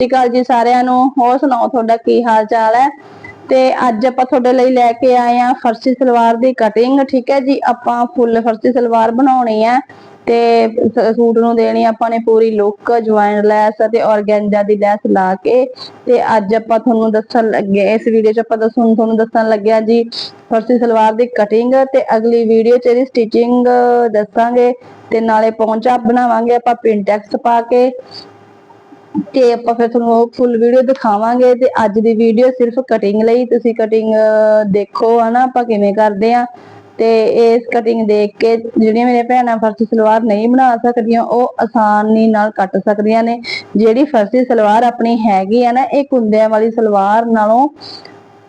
ਸਤਿ ਸ਼੍ਰੀ ਅਕਾਲ ਜੀ ਸਾਰਿਆਂ ਨੂੰ। ਹੋਰ ਸੁਣਾਓ, ਤੁਹਾਡਾ ਕੀ ਹਾਲ ਚਾਲ ਹੈ? ਤੇ ਅੱਜ ਆਪਾਂ ਤੁਹਾਡੇ ਲਈ ਲੈ ਕੇ ਆਏ ਆ ਫਰਸੀ ਸਲਵਾਰ ਦੀ ਕਟਿੰਗ ਠੀਕ ਹੈ ਜੀ, ਆਪਾਂ ਫੁੱਲ ਫਰਸੀ ਸਲਵਾਰ ਬਣਾਉਣੀ ਹੈ ਤੇ ਸੂਟ ਨੂੰ ਦੇਣੀ ਆਪਾਂ ਨੇ ਪੂਰੀ ਲੁੱਕ ਜੁਆਇਨ ਲੈਸ ਅਤੇ ਔਰਗੈਂਜਾ ਦੀ ਲੈਸ ਲਾ ਕੇ। ਤੇ ਅੱਜ ਆਪਾਂ ਤੁਹਾਨੂੰ ਦੱਸਣ ਲੱਗੇ, ਇਸ ਵੀਡੀਓ 'ਚ ਆਪਾਂ ਦੱਸਣ ਤੁਹਾਨੂੰ ਦੱਸਣ ਲੱਗਿਆ ਜੀ ਫਰਸੀ ਸਲਵਾਰ ਦੀ ਕਟਿੰਗ ਤੇ ਅਗਲੀ ਵੀਡੀਓ 'ਚ ਇਹਦੀ ਸਟਿਚਿੰਗ ਦੱਸਾਂਗੇ ਤੇ ਨਾਲੇ ਪੌਂਚਾ ਬਣਾਵਾਂਗੇ ਆਪਾਂ ਪਿੰਟੈਕਸ ਪਾ ਕੇ। ਤੇ ਆਪਾਂ ਫਿਰ ਤੁਹਾਨੂੰ ਫੁੱਲ ਵੀਡੀਓ ਦਿਖਾਵਾਂਗੇ ਤੇ ਅੱਜ ਦੀ ਵੀਡੀਓ ਸਿਰਫ ਕਟਿੰਗ ਲਈ ਤੁਸੀਂ ਕਟਿੰਗ ਦੇਖੋ ਹਨਾ ਆਪਾਂ ਕਿਵੇਂ ਕਰਦੇ ਆ ਤੇ ਇਸ ਕਟਿੰਗ ਦੇਖ ਕੇ ਜਿਹੜੀਆਂ ਮੇਰੇ ਭੈਣਾਂ ਫਰਸੀ ਸਲਵਾਰ ਨਹੀਂ ਬਣਾ ਸਕਦੀਆਂ, ਉਹ ਆਸਾਨੀ ਨਾਲ ਕੱਟ ਸਕਦੀਆਂ ਨੇ। ਜਿਹੜੀ ਫਰਸੀ ਸਲਵਾਰ ਆਪਣੀ ਹੈਗੀ ਆ ਨਾ, ਇਹ ਕੁੰਦਿਆਂ ਵਾਲੀ ਸਲਵਾਰ ਨਾਲੋਂ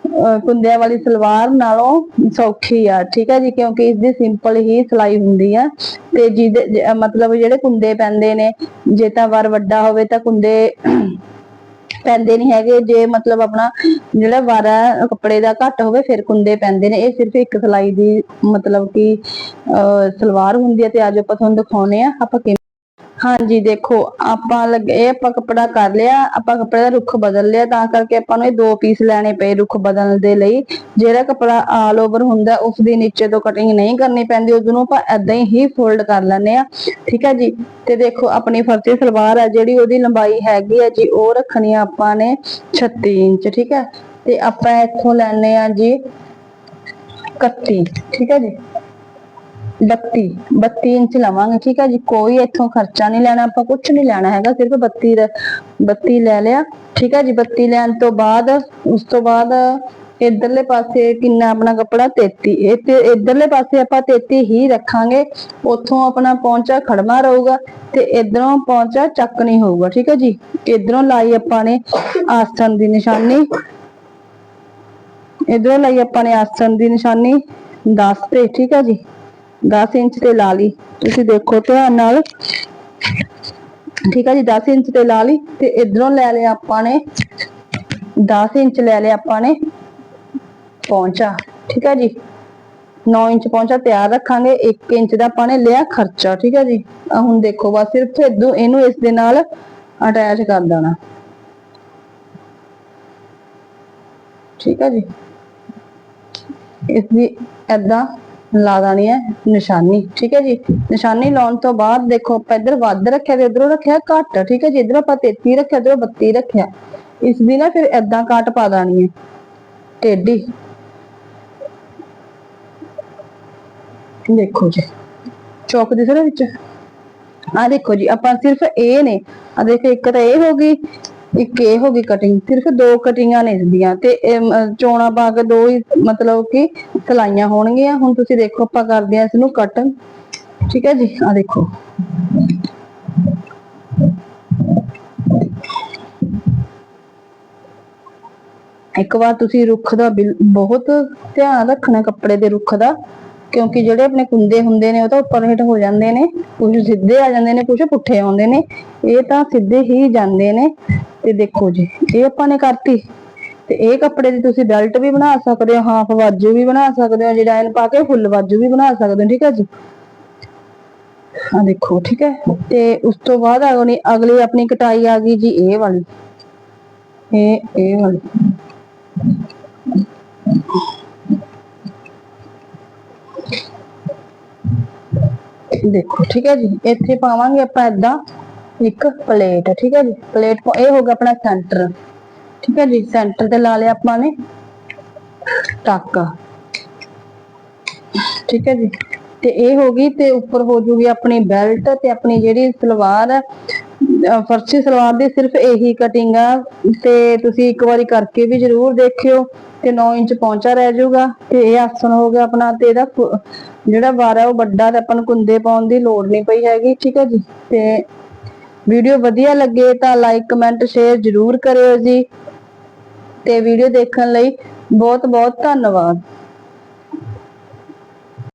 ਕੁੰਦਿਆਂ ਵਾਲੀ ਸਲਵਾਰ ਨਾਲੋਂ ਸੌਖੀ ਆ, ਠੀਕ ਹੈ ਜੀ, ਕਿਉਂਕਿ ਇਸ ਦੀ ਸਿੰਪਲ ਹੀ ਸਿਲਾਈ ਹੁੰਦੀ ਆ। ਤੇ ਜਿਹਦੇ ਮਤਲਬ ਜਿਹੜੇ ਕੁੰਦੇ ਪੈਂਦੇ ਨੇ, ਜੇ ਤਾਂ ਵਾਰ ਵੱਡਾ ਹੋਵੇ ਤਾਂ ਕੁੰਦੇ ਪੈਂਦੇ ਨਹੀਂ ਹੈਗੇ। ਜੇ ਮਤਲਬ ਆਪਣਾ ਜਿਹੜਾ ਵਾਰਾ ਕੱਪੜੇ ਦਾ ਘੱਟ ਹੋਵੇ, ਫਿਰ ਕੁੰਦੇ ਪੈਂਦੇ ਨੇ। ਇਹ ਸਿਰਫ ਇੱਕ ਸਿਲਾਈ ਦੀ ਮਤਲਬ ਕਿ, ਅਹ ਸਲਵਾਰ ਹੁੰਦੀ ਹੈ ਤੇ ਅੱਜ ਆਪਾਂ ਤੁਹਾਨੂੰ ਦਿਖਾਉਨੇ ਆ। ਆਪਾਂ ਕਿਵੇਂ ਹਾਂਜੀ, ਦੇਖੋ, ਆਪਾਂ ਲੱਗੇ, ਇਹ ਆਪਾਂ ਕੱਪੜਾ ਕਰ ਲਿਆ, ਆਪਾਂ ਕੱਪੜੇ ਦਾ ਰੁੱਖ ਬਦਲ ਲਿਆ, ਤਾਂ ਕਰਕੇ ਆਪਾਂ ਨੂੰ ਇਹ ਦੋ ਪੀਸ ਲੈਣੇ ਪਏ ਰੁੱਖ ਬਦਲਣ ਦੇ ਲਈ। ਜਿਹੜਾ ਕੱਪੜਾ ਆਲ ਓਵਰ ਹੁੰਦਾ, ਉਸ ਦੀ ਨੀਚੇ ਤੋਂ ਕਟਿੰਗ ਨਹੀਂ ਕਰਨੀ ਪੈਂਦੀ, ਉਸ ਨੂੰ ਆਪਾਂ ਏਦਾਂ ਹੀ ਫੋਲਡ ਕਰ ਲੈਣੇ ਆ ਠੀਕ ਹੈ ਜੀ? ਤੇ ਦੇਖੋ, ਆਪਣੀ ਫਰਤੀ ਸਲਵਾਰ ਆ, ਜਿਹੜੀ ਉਹਦੀ ਲੰਬਾਈ ਹੈਗੀ ਹੈ ਜੀ, ਉਹ ਰੱਖਣੀ ਆ ਆਪਾਂ ਨੇ 36 ਇੰਚ, ਠੀਕ ਹੈ? ਤੇ ਆਪਾਂ ਇੱਥੋਂ ਲੈਣੇ ਆ ਜੀ 31 ਠੀਕ ਹੈ ਜੀ? 32 32 ਇੰਚ ਲਵਾਂਗੇ, ਠੀਕ ਹੈ ਜੀ। ਕੋਈ ਇੱਥੋਂ ਖਰਚਾ ਨਹੀਂ ਲੈਣਾ, ਆਪਾਂ ਕੁਝ ਨਹੀਂ ਲੈਣਾ ਹੈਗਾ, ਸਿਰਫ 32 ਦਾ 32 ਲੈ ਲਿਆ। ਠੀਕ ਹੈ ਜੀ 32 ਲੈਣ ਤੋਂ ਬਾਅਦ, ਉਸ ਤੋਂ ਬਾਅਦ ਇਧਰਲੇ ਪਾਸੇ ਕਿੰਨਾ ਆਪਣਾ ਕੱਪੜਾ? 33 ਇਹ ਤੇ ਇਧਰਲੇ ਪਾਸੇ ਆਪਾਂ 33 ਹੀ ਰੱਖਾਂਗੇ। ਉੱਥੋਂ ਆਪਣਾ ਪੌਂਚਾ ਖੜਮਾ ਰਹੂਗਾ ਤੇ ਇਧਰੋਂ ਪੌਂਚਾ ਚੱਕ ਨਹੀਂ ਹੋਊਗਾ, ਠੀਕ ਹੈ ਜੀ। ਇਧਰੋਂ ਲਾਈ ਆਪਾਂ ਨੇ ਆਸਣ ਦੀ ਨਿਸ਼ਾਨੀ। ਇਧਰੋਂ ਲਈ ਆਪਾਂ ਨੇ ਆਸਣ ਦੀ ਨਿਸ਼ਾਨੀ 10 ਤੇ, ਠੀਕ ਹੈ ਜੀ। 10 ਇੰਚ ਤੇ ਲਾ ਲਈ। ਤੁਸੀਂ ਦੇਖੋ ਧਿਆਨ ਨਾਲ। ਠੀਕ ਹੈ ਜੀ 10 ਇੰਚ ਤੇ ਲਾ ਲਈ ਤੇ ਇਧਰੋਂ ਲੈ ਲਿਆ ਆਪਾਂ ਨੇ। 10 ਇੰਚ ਲੈ ਲਿਆ ਆਪਾਂ ਨੇ ਪਹੁੰਚਾ ਠੀਕ ਹੈ ਜੀ 9 ਇੰਚ ਪਹੁੰਚਾ ਤਿਆਰ ਰੱਖਾਂਗੇ 1 ਇੰਚ ਦਾ ਆਪਾਂ ਨੇ ਲਿਆ ਖਰਚਾ। ਠੀਕ ਹੈ ਜੀ ਹੁਣ ਦੇਖੋ ਬਸ ਸਿਰਫ ਇਦੋਂ ਇਹਨੂੰ ਇਸ ਦੇ ਨਾਲ ਅਟੈਚ ਕਰ ਦੇਣਾ। ਠੀਕ ਹੈ ਜੀ, ਇਸ ਦੀ ਏਦਾਂ ਲਾ ਦੇਣੀ ਹੈ ਨਿਸ਼ਾਨੀ, ਠੀਕ ਹੈ ਜੀ। ਨਿਸ਼ਾਨੀ ਲਾਉਣ ਤੋਂ ਬਾਅਦ ਦੇਖੋ, ਆਪਾਂ ਇੱਧਰ ਵੱਧ ਰੱਖਿਆ ਤੇ ਇਧਰੋਂ ਰੱਖਿਆ ਘੱਟ, ਠੀਕ ਹੈ ਜੀ। ਇਧਰੋਂ ਆਪਾਂ 33 ਰੱਖਿਆ, ਇਧਰੋਂ 32 ਰੱਖਿਆ। ਇਸ ਦੀ ਨਾ ਫਿਰ ਏਦਾਂ ਕਾਟ ਪਾ ਦੇਣੀ ਹੈ। ਟੇਢੀ। ਦੇਖੋ ਜੀ, ਚੌਕ ਦਿਸ ਰਿਹਾ ਵਿੱਚ? ਆ ਦੇਖੋ ਜੀ, ਆਪਾਂ ਸਿਰਫ ਇਹ ਨੇ। ਆ ਦੇਖੋ, ਇੱਕ ਤਾਂ ਇਹ ਹੋ ਗਈ ਇੱਕ ਇਹ ਹੋ ਗਈ ਕਟਿੰਗ ਸਿਰਫ ਦੋ ਕਟਿੰਗਾਂ ਨੇ ਇਸਦੀਆਂ ਤੇ ਇਹ, ਚੋਣਾ ਪਾ ਕੇ ਦੋ ਹੀ ਮਤਲਬ ਕਿ ਸਲਾਈਆਂ ਹੋਣਗੀਆਂ। ਹੁਣ ਤੁਸੀਂ ਦੇਖੋ ਆਪਾਂ ਕਰਦੇ ਆ ਇਸ ਨੂੰ ਕੱਟ ਠੀਕ ਹੈ ਜੀ? ਆ ਦੇਖੋ। ਇੱਕ ਵਾਰ ਤੁਸੀਂ ਰੁੱਖ ਦਾ ਬਿਲ- ਬਹੁਤ ਧਿਆਨ ਰੱਖਣਾ ਕੱਪੜੇ ਦੇ ਰੁੱਖ ਦਾ ਕਿਉਂਕਿ ਜਿਹੜੇ ਆਪਣੇ ਕੁੰਦੇ ਹੁੰਦੇ ਨੇ ਉਹ ਤਾਂ ਉੱਪਰ ਹੇਠ ਹੋ ਜਾਂਦੇ ਨੇ ਕੁਝ ਸਿੱਧੇ ਆ ਜਾਂਦੇ ਨੇ ਕੁਝ ਪੁੱਠੇ ਆਉਂਦੇ ਨੇ ਇਹ ਤਾਂ ਸਿੱਧੇ ਹੀ ਜਾਂਦੇ ਨੇ। ਤੇ ਦੇਖੋ ਜੀ, ਇਹ ਆਪਾਂ ਨੇ ਕਰਤੀ। ਤੇ ਇਹ ਕੱਪੜੇ ਦੀ ਤੁਸੀਂ ਬੈਲਟ ਵੀ ਬਣਾ ਸਕਦੇ ਹੋ ਹਾਫ ਬਾਜੂ ਵੀ ਬਣਾ ਸਕਦੇ ਹੋ ਡਿਜ਼ਾਈਨ ਪਾ ਕੇ ਫੁੱਲ ਬਾਜੂ ਵੀ ਬਣਾ ਸਕਦੇ ਹੋ, ਠੀਕ ਹੈ ਜੀ? ਆ ਦੇਖੋ, ਠੀਕ ਹੈ? ਤੇ ਉਸ ਤੋਂ ਬਾਅਦ ਅਗਲੀ ਅਗਲੀ ਆਪਣੀ ਕਟਾਈ ਆ ਗਈ ਜੀ, ਇਹ ਵਾਲੀ। ਇਹ ਇਹ ਵਾਲੀ। ਦੇਖੋ, ਠੀਕ ਹੈ ਜੀ, ਇੱਥੇ ਪਾਵਾਂਗੇ ਆਪਾਂ ਏਦਾਂ। ਇੱਕ ਪਲੇਟ ਠੀਕ ਹੈ ਜੀ? ਪਲੇਟ ਇਹ ਹੋ ਗਿਆ ਆਪਣਾ ਸੈਂਟਰ ਠੀਕ ਹੈ ਜੀ? ਸੈਂਟਰ ਤੇ ਲਾ ਲਿਆ ਆਪਾਂ ਨੇ ਟਾਕਾ, ਠੀਕ ਹੈ ਜੀ? ਤੇ ਇਹ ਹੋ ਗਈ ਤੇ ਉੱਪਰ ਹੋ ਜੂਗੀ ਆਪਣੀ ਬੈਲਟ ਤੇ ਆਪਣੀ ਜਿਹੜੀ ਸਲਵਾਰ ਹੈ ਫਰਸੀ ਸਲਵਾਰ ਦੀ ਸਿਰਫ ਇਹੀ ਕਟਿੰਗ ਆ। ਤੇ ਤੁਸੀਂ ਇੱਕ ਵਾਰੀ ਕਰਕੇ ਵੀ ਜ਼ਰੂਰ ਦੇਖਿਓ ਤੇ 9 ਇੰਚ ਪਹੁੰਚਾ ਰਹਿ ਜਾਊਗਾ ਤੇ ਇਹ ਆਸਣ ਹੋ ਗਿਆ ਆਪਣਾ ਤੇ ਇਹਦਾ ਜਿਹੜਾ ਵਾਰ ਵਾਰਾ ਉਹ ਵੱਡਾ ਤੇ ਆਪਾਂ ਨੂੰ ਕੁੰਦੇ ਪਾਉਣ ਦੀ ਲੋੜ ਨਹੀਂ ਪਈ ਹੈਗੀ, ਠੀਕ ਹੈ ਜੀ? ਤੇ ਵੀਡੀਓ ਵਧੀਆ ਲੱਗੇ ਤਾਂ ਲਾਈਕ ਕਮੈਂਟ ਸ਼ੇਅਰ ਜ਼ਰੂਰ ਕਰਿਓ ਜੀ। ਤੇ ਵੀਡੀਓ ਦੇਖਣ ਲਈ ਬਹੁਤ ਬਹੁਤ ਧੰਨਵਾਦ।